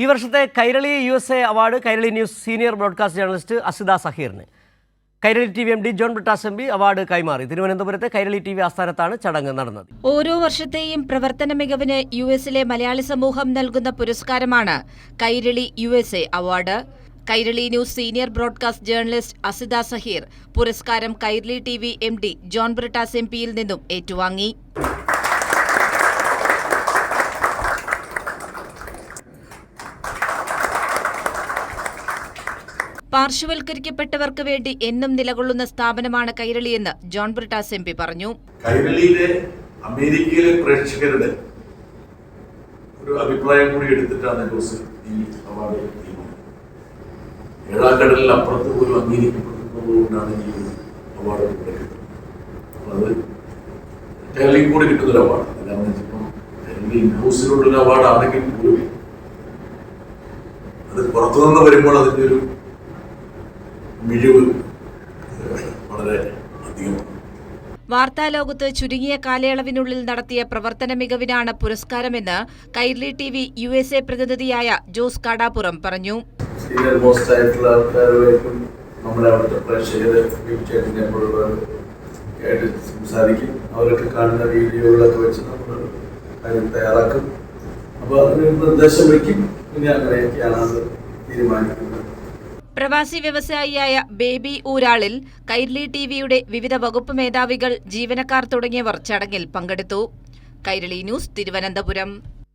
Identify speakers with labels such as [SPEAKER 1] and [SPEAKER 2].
[SPEAKER 1] ഈ വർഷത്തെ Kairali U S A award Kairali news senior broadcast journalist Asitha സഹീറിന്. Kairali T V M D John Brittas M award കൈമാറി. തിരുവനന്തപുരത്തെ Kairali T V ആസ്ഥാനത്താണ് ചടങ്ങ് നടന്നത്.
[SPEAKER 2] ഓരോ വർഷത്തെയും പ്രവർത്തന മികവിന് യു എസിലെ മലയാളി സമൂഹം നൽകുന്ന പുരസ്കാരമാണ് Kairali U S A award. Kairali news senior broadcast journalist Asitha Saheer പുരസ്കാരം Kairali T V M D John Brittas M പിയിൽ നിന്നും ഏറ്റുവാങ്ങി. പാർശ്വവൽക്കരിക്കപ്പെട്ടവർക്ക് വേണ്ടി എന്നും നിലകൊള്ളുന്ന സ്ഥാപനമാണ് കൈരളിയെന്ന് ജോൺ ബ്രിട്ടാസ് എം പി പറഞ്ഞു.
[SPEAKER 3] കൈരളിയിലെ അമേരിക്കയിലെ പ്രേക്ഷകരുടെ ഒരു അഭിപ്രായം കൂടി എടുത്തിട്ടാണ് ജോസ് ഈ അവാർഡ് ഏഴാക്കടലിൽ അപ്പുറത്ത് പോലും അംഗീകരിക്കപ്പെടുന്നതുകൊണ്ടാണ് ഈ അവാർഡ് അത് കൈരളിയും കൂടി കിട്ടുന്ന ഒരു അവാർഡ്. കാരണം ഇപ്പം കൈരളി ന്യൂസിലുള്ള അവാർഡ് ആണെങ്കിൽ പോലും അത് പുറത്തുനിന്ന് വരുമ്പോൾ അതിന്റെ ഒരു മിഴിവ് വളരെ അധികമാണ്
[SPEAKER 2] വാർത്താലോകത്ത് ചുരുങ്ങിയ കാലയളവിനുള്ളിൽ നടത്തിയ പ്രവർത്തന മികവിനാണ് പുരസ്കാരമെന്ന് Kairali T V U S A പ്രതിനിധിയായ Jose Kadapuram പറഞ്ഞു.
[SPEAKER 4] സീനിയർ മോസ്റ്റ് ആയിട്ടുള്ള ആൾക്കാരുമായിട്ടും നമ്മുടെ അവിടുത്തെ പ്രേക്ഷകരെ തീർച്ചയായിട്ടും എപ്പോഴുള്ളവർ ആയിട്ട് സംസാരിക്കും. അവരൊക്കെ കാണുന്ന വീഡിയോകളൊക്കെ വെച്ച് നമ്മൾ കാര്യം തയ്യാറാക്കും. അപ്പോൾ അതിന് നിർദ്ദേശം വയ്ക്കും പിന്നെ അങ്ങനെയൊക്കെയാണ് അത് തീരുമാനിക്കുന്നത്.
[SPEAKER 2] പ്രവാസി വ്യവസായിയായ ബേബി ഊരാളിൽ കൈരളി ടി വിയുടെ വിവിധ വകുപ്പ് മേധാവികൾ ജീവനക്കാർ തുടങ്ങിയവർ ചടങ്ങിൽ പങ്കെടുത്തു. കൈരളി ന്യൂസ് തിരുവനന്തപുരം.